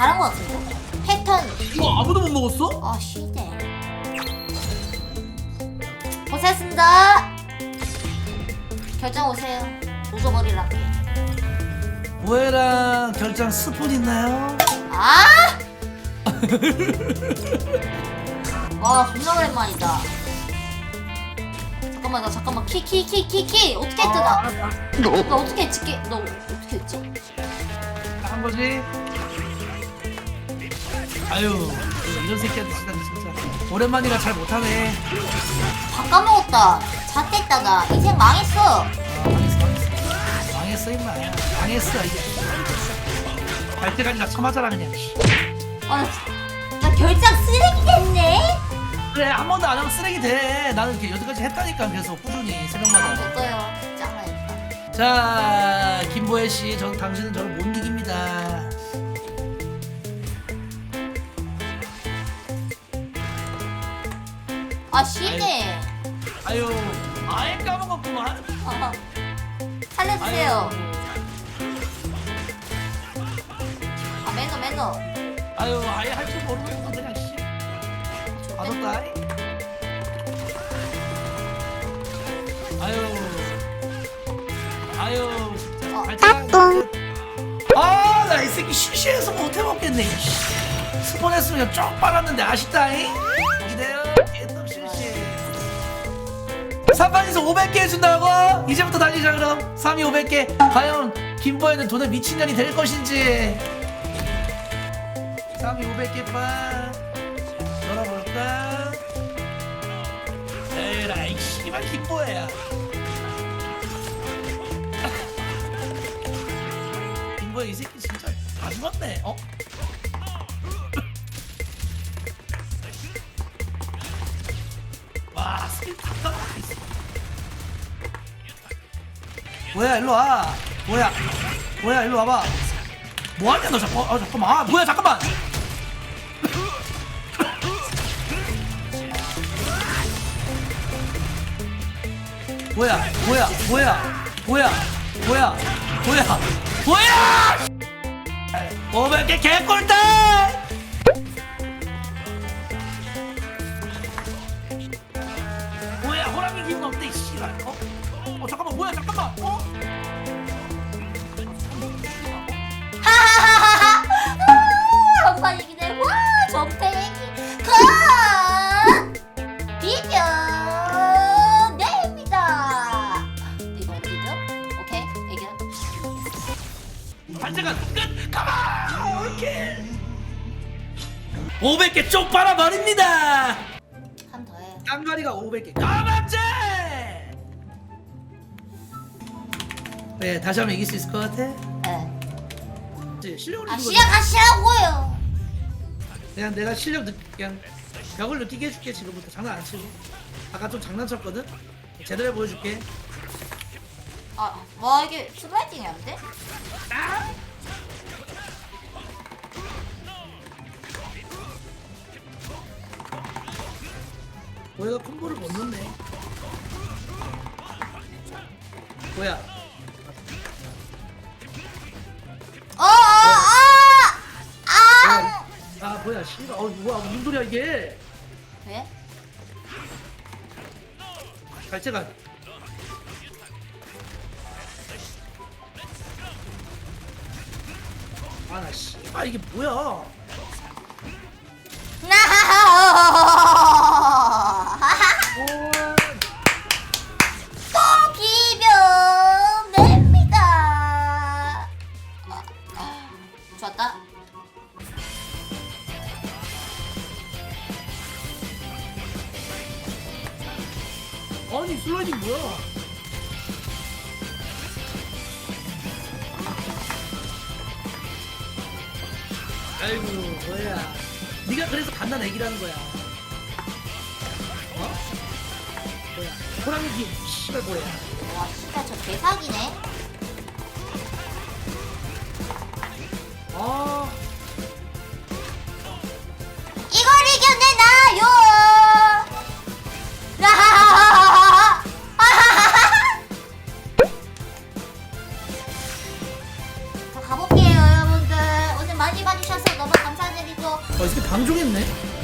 잘한 것 같은데? 패턴 이거 아무도 못 먹었어? 아 시대 고생했습니다 결정 오세요 웃어버리라 뭐해랑 결장 스푼 있나요? 아! 와 존나 오랜만이다 잠깐만 나 잠깐만 키 키 키 키 키 어떻게 했지 나? 나 어떻게 했지? 키- 너 어떻게 했지? 한 거지? 아유 이런 새끼한테 진짜 진짜. 오랜만이라 잘 못하네. 다 까먹었다. 잣됐다 나 인생 망했어. 아, 망했어 망했어 망했어 임마. 망했어 이게 갈 때까지 나 처맞아라 그냥 아, 나 결장 쓰레기 됐네? 그래 한 번도 안 하면 쓰레기 돼. 나는 이렇게 여태까지 했다니까 계속 꾸준히 새벽마다. 안 떠요. 짱나겠다. 자 김보혜 씨, 전 당신은 저를 못 이깁니다. 아 시네 아유, 아예 까먹었구만. 아, 살려주세요 아 매너 매너 아유, 아예 할 줄 모르면서 그냥 씨. 받았다. 아유, 아유, 진짜. 어. 발전. 아, 나 이 새끼 시시해서 못 해먹겠네. 씨. 스폰했으면 쭉 빨았는데 아쉽다잉. 3판에서 500개 해준다고? 이제부터 달리자 그럼 3위 500개 과연 김보현은 돈에 미친년이 될 것인지 3위 500개 판 열어볼까? 에라 이 씨발 김보혜야 김보혜 이 새끼 진짜 다 죽었네 어? 와 스킬 다 까먹고 있어 뭐야 일로 와. 뭐야. 뭐야 일로 와봐. 뭐하냐 너 자꾸. 아 잠깐만. 아 뭐야 잠깐만. 뭐야 뭐야 뭐야. 뭐야 뭐야 뭐야. 뭐야! 500개 개꿀대 뭐야 잠깐만. 어? 하하하하하. 한판 이기네 와 전패기. 컷 비벼냅니다. 이거 비벼? 오케이 애교 반짝아 끝! 가만! 오케이! 500개 쪽 빨아버립니다! 한 더 해. 깡가리가 500개. 까만째 네 다시 한번 이길 수 있을 것 같아? 네. 실력을 아 느끼고 시작하시라고요. 그냥 내가 실력 느 그냥 벽을 느끼게 해줄게 지금부터 장난 안 치고 아까 좀 장난쳤거든 제대로 보여줄게 아, 와 이게 슬라이딩이 안 돼? 뭐야 콤보를 못 넣네 뭐야 어, 어, 아, 아. 아 뭐야 씨발 어 뭐야 무슨 소리야 이게 왜? 갈채가 아나 씨발 이게 뭐야 아니 슬라이딩 뭐야? 아이고 뭐야. 네가 그래서 갓난 애기라는 거야. 어? 뭐야. 호랑이 귀 씨발 뭐야. 와, 진짜 저 개사기네. 방종했네